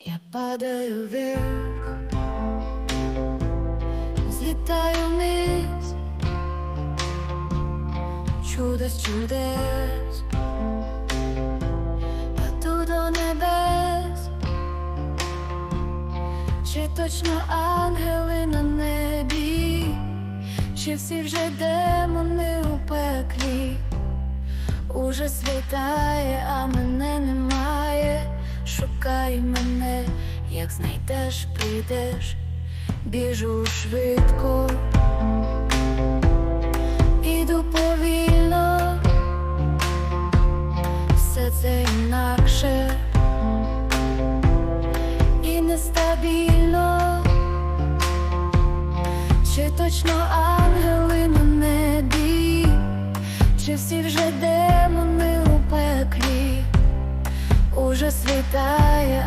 Я падаю вверх, злітаю вниз, чудо з чудес, а тут до небес, чи точно ангели на небі, чи всі вже демони у пеклі, уже світає, а мене немає. Шукай мене, як знайдеш, прийдеш, біжу швидко, іду повільно, все це інакше. І нестабільно, чи точно ангели на небі, чи всі вже демони у Уже світає,